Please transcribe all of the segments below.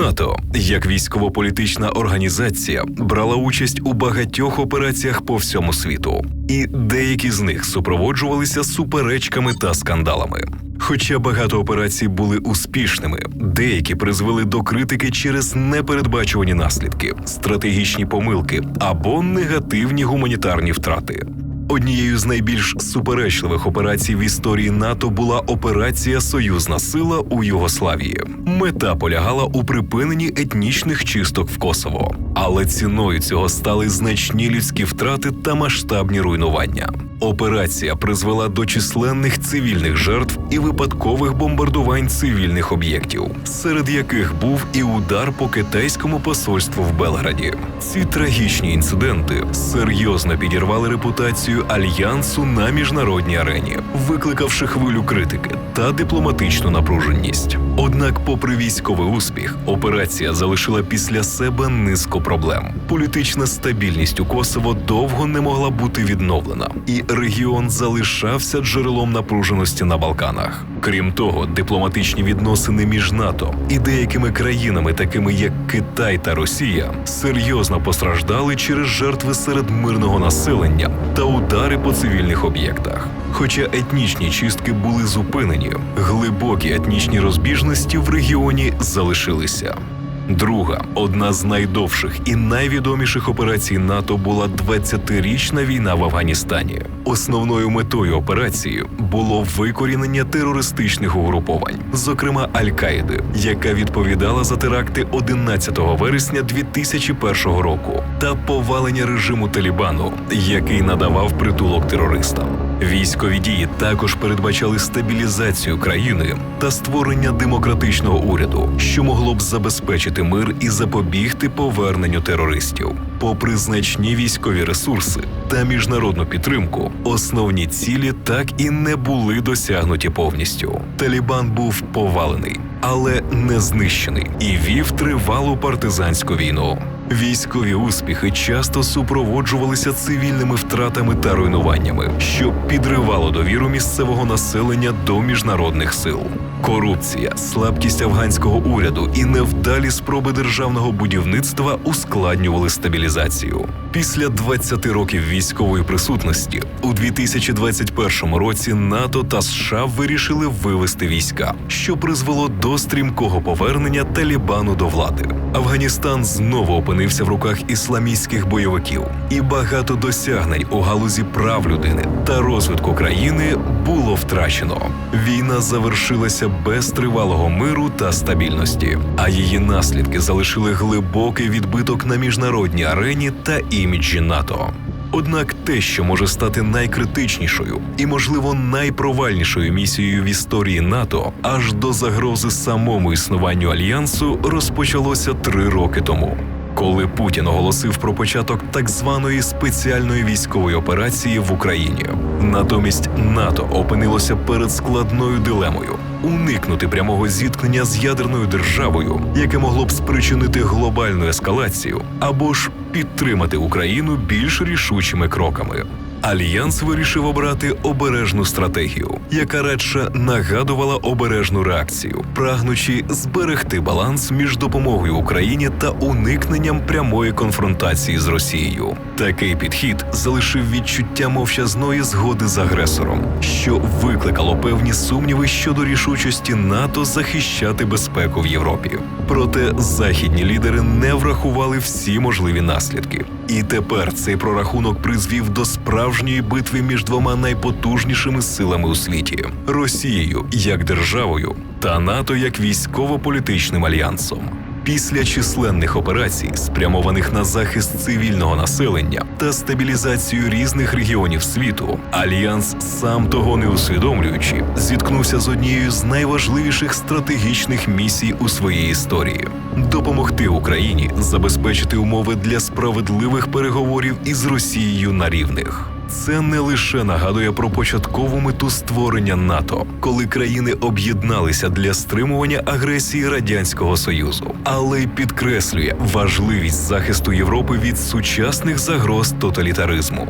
НАТО як військово-політична організація брала участь у багатьох операціях по всьому світу, і деякі з них супроводжувалися суперечками та скандалами. Хоча багато операцій були успішними, деякі призвели до критики через непередбачувані наслідки, стратегічні помилки або негативні гуманітарні втрати. Однією з найбільш суперечливих операцій в історії НАТО була операція Союзна сила у Югославії. Мета полягала у припиненні етнічних чисток в Косово, але ціною цього стали значні людські втрати та масштабні руйнування. Операція призвела до численних цивільних жертв і випадкових бомбардувань цивільних об'єктів, серед яких був і удар по китайському посольству в Белграді. Ці трагічні інциденти серйозно підірвали репутацію альянсу на міжнародній арені, викликавши хвилю критики та дипломатичну напруженість. Однак, попри військовий успіх, операція залишила після себе низку проблем. Політична стабільність у Косово довго не могла бути відновлена, і регіон залишався джерелом напруженості на Балканах. Крім того, дипломатичні відносини між НАТО і деякими країнами, такими як Китай та Росія, серйозно постраждали через жертви серед мирного населення та удари по цивільних об'єктах. Хоча етнічні чистки були зупинені, глибокі етнічні розбіжності в регіоні залишилися. Друга, одна з найдовших і найвідоміших операцій НАТО була 20-річна війна в Афганістані. Основною метою операції було викорінення терористичних угруповань, зокрема Аль-Каїди, яка відповідала за теракти 11 вересня 2001 року, та повалення режиму Талібану, який надавав притулок терористам. Військові дії також передбачали стабілізацію країни та створення демократичного уряду, що могло б забезпечити мир і запобігти поверненню терористів. Попри значні військові ресурси та міжнародну підтримку, основні цілі так і не були досягнуті повністю. Талібан був повалений, але не знищений і вів тривалу партизанську війну. Військові успіхи часто супроводжувалися цивільними втратами та руйнуваннями, що підривало довіру місцевого населення до міжнародних сил. Корупція, слабкість афганського уряду і невдалі спроби державного будівництва ускладнювали стабілізацію. Після 20 років військової присутності у 2021 році НАТО та США вирішили вивести війська, що призвело до стрімкого повернення Талібану до влади. Афганістан знову опинився в руках ісламістських бойовиків, і багато досягнень у галузі прав людини та розвитку країни було втрачено. Війна завершилася без тривалого миру та стабільності, а її наслідки залишили глибокий відбиток на міжнародній арені та іміджі НАТО. Однак те, що може стати найкритичнішою і, можливо, найпровальнішою місією в історії НАТО, аж до загрози самому існуванню альянсу, розпочалося три роки тому. Коли Путін оголосив про початок так званої спеціальної військової операції в Україні, натомість НАТО опинилося перед складною дилемою уникнути прямого зіткнення з ядерною державою, яке могло б спричинити глобальну ескалацію, або ж підтримати Україну більш рішучими кроками. Альянс вирішив обрати обережну стратегію, яка радше нагадувала обережну реакцію, прагнучи зберегти баланс між допомогою Україні та уникненням прямої конфронтації з Росією. Такий підхід залишив відчуття мовчазної згоди з агресором, що викликало певні сумніви щодо рішучості НАТО захищати безпеку в Європі. Проте західні лідери не врахували всі можливі наслідки, і тепер цей прорахунок призвів до справжньої битви між двома найпотужнішими силами у світі Росією як державою та НАТО як військово-політичним альянсом. Після численних операцій, спрямованих на захист цивільного населення та стабілізацію різних регіонів світу, альянс, сам того не усвідомлюючи, зіткнувся з однією з найважливіших стратегічних місій у своїй історії допомогти Україні забезпечити умови для справедливих переговорів із Росією на рівних. Це не лише нагадує про початкову мету створення НАТО, коли країни об'єдналися для стримування агресії радянського союзу, але й підкреслює важливість захисту Європи від сучасних загроз тоталітаризму.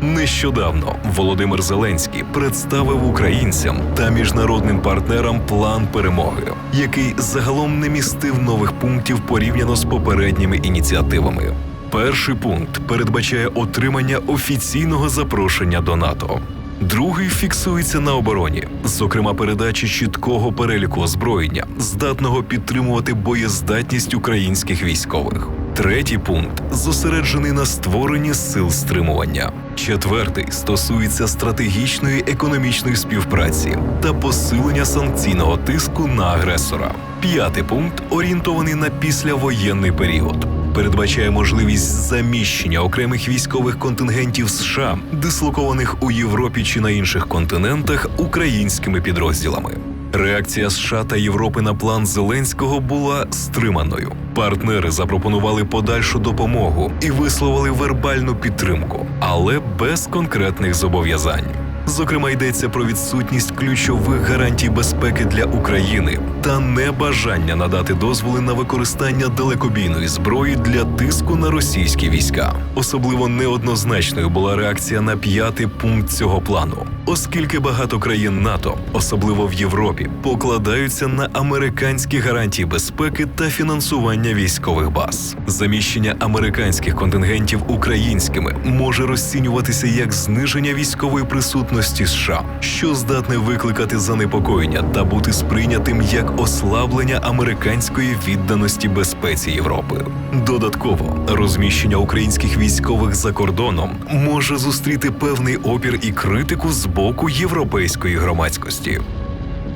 Нещодавно Володимир Зеленський представив українцям та міжнародним партнерам план перемоги, який загалом не містив нових пунктів порівняно з попередніми ініціативами. Перший пункт передбачає отримання офіційного запрошення до НАТО. Другий фіксується на обороні, зокрема передачі чіткого переліку озброєння, здатного підтримувати боєздатність українських військових. Третій пункт зосереджений на створенні сил стримування. Четвертий стосується стратегічної економічної співпраці та посилення санкційного тиску на агресора. П'ятий пункт орієнтований на післявоєнний період. Передбачає можливість заміщення окремих військових контингентів США, дислокованих у Європі чи на інших континентах, українськими підрозділами. Реакція США та Європи на план Зеленського була стриманою. Партнери запропонували подальшу допомогу і висловили вербальну підтримку, але без конкретних зобов'язань. Зокрема, йдеться про відсутність ключових гарантій безпеки для України та небажання надати дозволи на використання далекобійної зброї для тиску на російські війська. Особливо неоднозначною була реакція на п'ятий пункт цього плану, оскільки багато країн НАТО, особливо в Європі, покладаються на американські гарантії безпеки та фінансування військових баз. Заміщення американських контингентів українськими може розцінюватися як зниження військової присутності США, що здатне викликати занепокоєння та бути сприйнятим як ослаблення американської відданості безпеці Європи. Додатково розміщення українських військових за кордоном може зустріти певний опір і критику з боку європейської громадськості.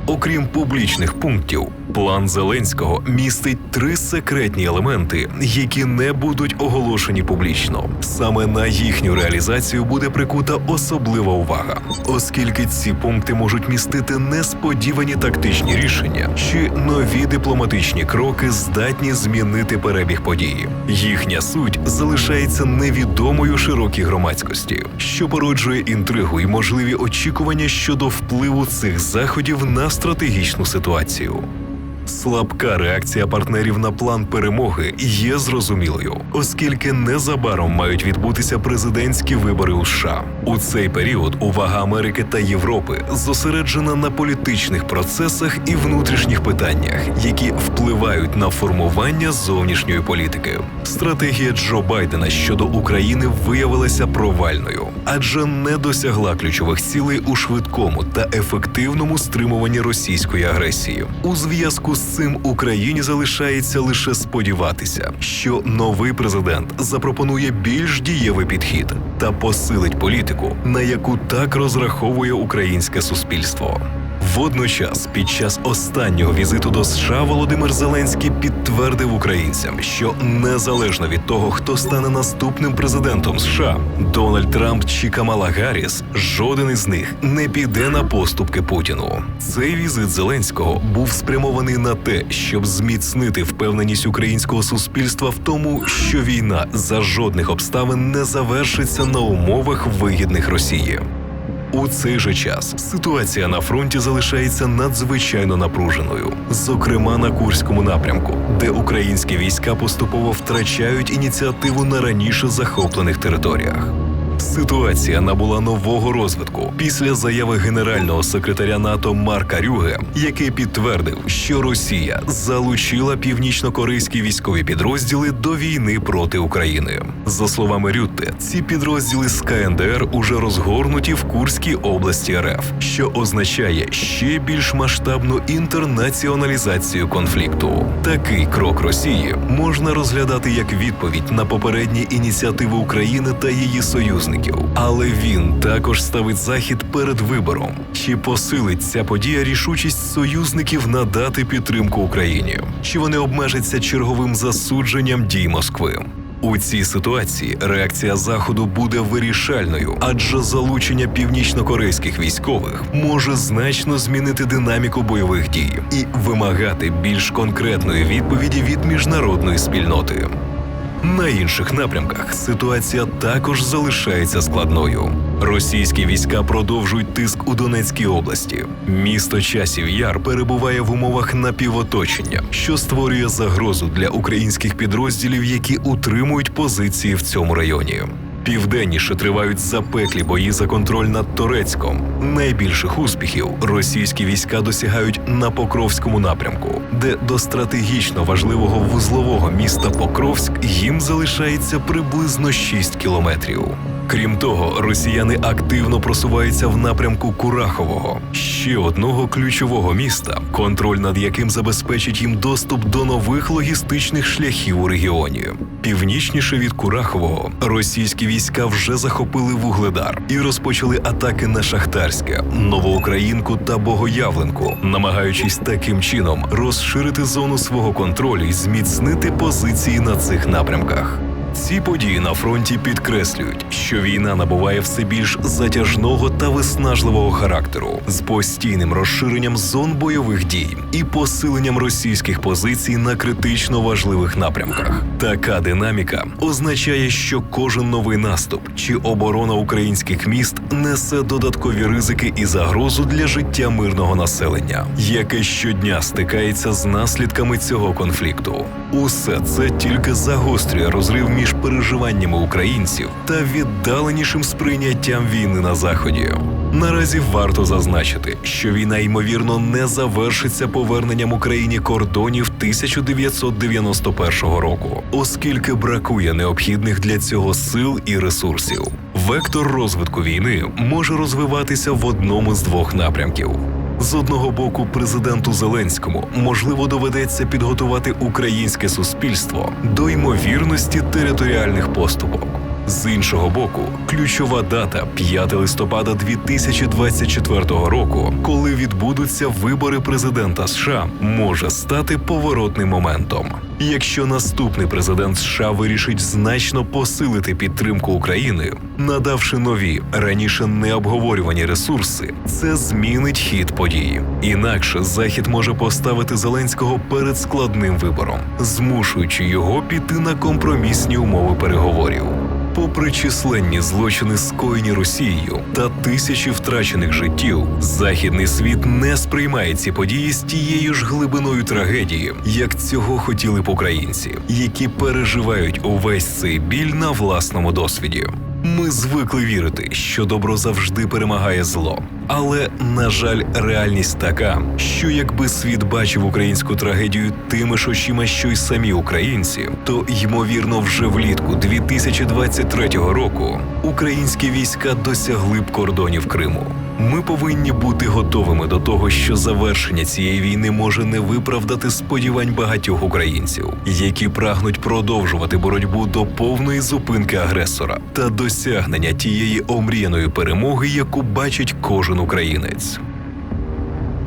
Окрім публічних пунктів, план Зеленського містить три секретні елементи, які не будуть оголошені публічно. Саме на їхню реалізацію буде прикута особлива увага, оскільки ці пункти можуть містити несподівані тактичні рішення чи нові дипломатичні кроки, здатні змінити перебіг події. Їхня суть залишається невідомою широкій громадськості, що породжує інтригу і можливі очікування щодо впливу цих заходів на стратегічну ситуацію. Слабка реакція партнерів на план перемоги є зрозумілою, оскільки незабаром мають відбутися президентські вибори у США. У цей період увага Америки та Європи зосереджена на політичних процесах і внутрішніх питаннях, які впливають на формування зовнішньої політики. Стратегія Джо Байдена щодо України виявилася провальною, адже не досягла ключових цілей у швидкому та ефективному стримуванні російської агресії. У зв'язку з цим Україні залишається лише сподіватися, що новий президент запропонує більш дієвий підхід та посилить політику, на яку так розраховує українське суспільство. Водночас, під час останнього візиту до США Володимир Зеленський підтвердив українцям, що незалежно від того, хто стане наступним президентом США, Дональд Трамп чи Камала Гарріс, жоден із них не піде на поступки Путіну. Цей візит Зеленського був спрямований на те, щоб зміцнити впевненість українського суспільства в тому, що війна за жодних обставин не завершиться на умовах вигідних Росії. У цей же час ситуація на фронті залишається надзвичайно напруженою, зокрема на Курському напрямку, де українські війська поступово втрачають ініціативу на раніше захоплених територіях. Ситуація набула нового розвитку після заяви генерального секретаря НАТО Марка Рюге, який підтвердив, що Росія залучила північно-корейські військові підрозділи до війни проти України. За словами Рютте, ці підрозділи з КНДР уже розгорнуті в Курській області РФ, що означає ще більш масштабну інтернаціоналізацію конфлікту. Такий крок Росії можна розглядати як відповідь на попередні ініціативи України та її союзників, але він також ставить захід перед вибором, чи посилить ця подія рішучість союзників надати підтримку Україні, чи вони обмежаться черговим засудженням дій Москви. У цій ситуації реакція заходу буде вирішальною, адже залучення північно-корейських військових може значно змінити динаміку бойових дій і вимагати більш конкретної відповіді від міжнародної спільноти. На інших напрямках ситуація також залишається складною. Російські війська продовжують тиск у Донецькій області. Місто Часів Яр перебуває в умовах напівоточення, що створює загрозу для українських підрозділів, які утримують позиції в цьому районі. Південніше тривають запеклі бої за контроль над Торецьком. Найбільших успіхів російські війська досягають на Покровському напрямку, де до стратегічно важливого вузлового міста Покровськ їм залишається приблизно 6 кілометрів. Крім того, росіяни активно просуваються в напрямку Курахового, ще одного ключового міста, контроль над яким забезпечить їм доступ до нових логістичних шляхів у регіоні. Північніше від Курахового російські війська вже захопили вугледар і розпочали атаки на Шахтарське, Новоукраїнку та Богоявленку, намагаючись таким чином розширити зону свого контролю і зміцнити позиції на цих напрямках. Ці події на фронті підкреслюють, що війна набуває все більш затяжного та виснажливого характеру з постійним розширенням зон бойових дій і посиленням російських позицій на критично важливих напрямках. Така динаміка означає, що кожен новий наступ чи оборона українських міст несе додаткові ризики і загрозу для життя мирного населення, яке щодня стикається з наслідками цього конфлікту. Усе це тільки загострює розрив між переживаннями українців та віддаленішим сприйняттям війни на заході. Наразі варто зазначити, що війна ймовірно не завершиться поверненням Україні кордонів 1991 року, оскільки бракує необхідних для цього сил і ресурсів. Вектор розвитку війни може розвиватися в одному з двох напрямків. З одного боку, президенту Зеленському можливо доведеться підготувати українське суспільство до ймовірності територіальних поступок. З іншого боку, ключова дата 5 листопада 2024 року, коли відбудуться вибори президента США, може стати поворотним моментом. Якщо наступний президент США вирішить значно посилити підтримку України, надавши нові раніше необговорювані ресурси, це змінить хід подій. Інакше Захід може поставити Зеленського перед складним вибором, змушуючи його піти на компромісні умови переговорів. Попри численні злочини, скоєні Росією та тисячі втрачених життів, західний світ не сприймає ці події з тією ж глибиною трагедії, як цього хотіли б українці, які переживають увесь цей біль на власному досвіді. Ми звикли вірити, що добро завжди перемагає зло. Але, на жаль, реальність така, що якби світ бачив українську трагедію тими ж очима, що й самі українці, то ймовірно, вже влітку 2023 року українські війська досягли б кордонів Криму. Ми повинні бути готовими до того, що завершення цієї війни може не виправдати сподівань багатьох українців, які прагнуть продовжувати боротьбу до повної зупинки агресора та досягнення тієї омріяної перемоги, яку бачить кожен українець.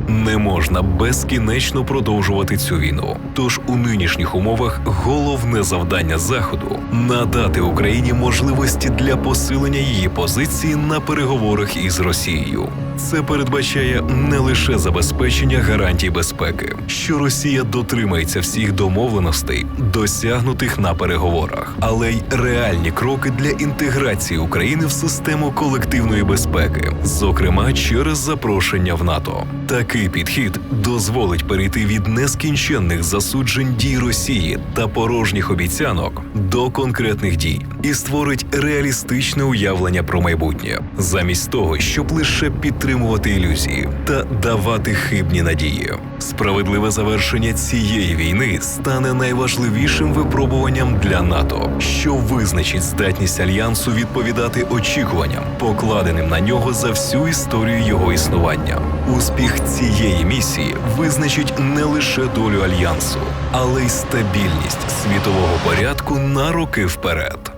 Не можна безкінечно продовжувати цю війну. Тож у нинішніх умовах головне завдання заходу надати Україні можливості для посилення її позиції на переговорах із Росією. Це передбачає не лише забезпечення гарантій безпеки, що Росія дотримається всіх домовленостей, досягнутих на переговорах, але й реальні кроки для інтеграції України в систему колективної безпеки, зокрема через запрошення в НАТО. Такий підхід дозволить перейти від нескінченних засуджень дій Росії та порожніх обіцянок до конкретних дій і створить реалістичне уявлення про майбутнє, замість того, щоб лише підтримувати ілюзії та давати хибні надії. Справедливе завершення цієї війни стане найважливішим випробуванням для НАТО, що визначить здатність альянсу відповідати очікуванням, покладеним на нього за всю історію його існування. Успіх цієї місії визначить не лише долю альянсу, але й стабільність світового порядку на роки вперед.